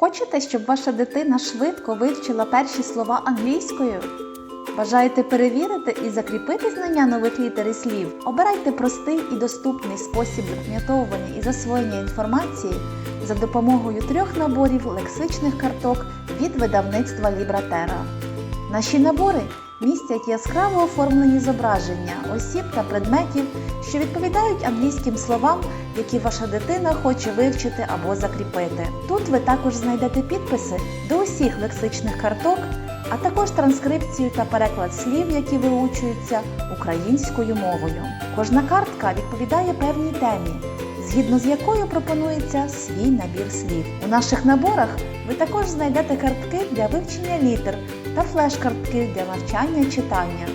Хочете, щоб ваша дитина швидко вивчила перші слова англійською? Бажаєте перевірити і закріпити знання нових літер і слів? Обирайте простий і доступний спосіб запам'ятовування і засвоєння інформації за допомогою трьох наборів лексичних карток від видавництва Лібратера. Наші набори містять яскраво оформлені зображення осіб та предметів, що відповідають англійським словам, які ваша дитина хоче вивчити або закріпити. Тут ви також знайдете підписи до усіх лексичних карток, а також транскрипцію та переклад слів, які виучуються українською мовою. Кожна картка відповідає певній темі, згідно з якою пропонується свій набір слів. У наших наборах ви також знайдете картки для вивчення літер та флеш-картки для навчання читання.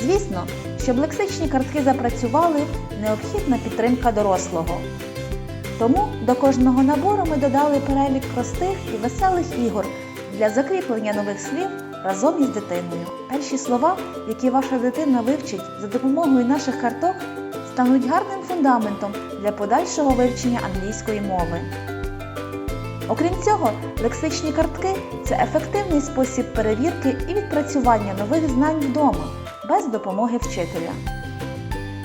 Звісно, щоб лексичні картки запрацювали, необхідна підтримка дорослого. Тому до кожного набору ми додали перелік простих і веселих ігор для закріплення нових слів разом із дитиною. Перші слова, які ваша дитина вивчить за допомогою наших карток, стануть гарним фундаментом для подальшого вивчення англійської мови. Окрім цього, лексичні картки це ефективний спосіб перевірки і відпрацювання нових знань вдома без допомоги вчителя.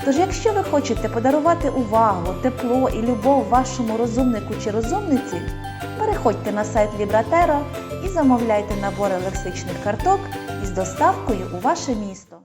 Тож, якщо ви хочете подарувати увагу, тепло і любов вашому розумнику чи розумниці, переходьте на сайт Лібратера і замовляйте набори лексичних карток із доставкою у ваше місто.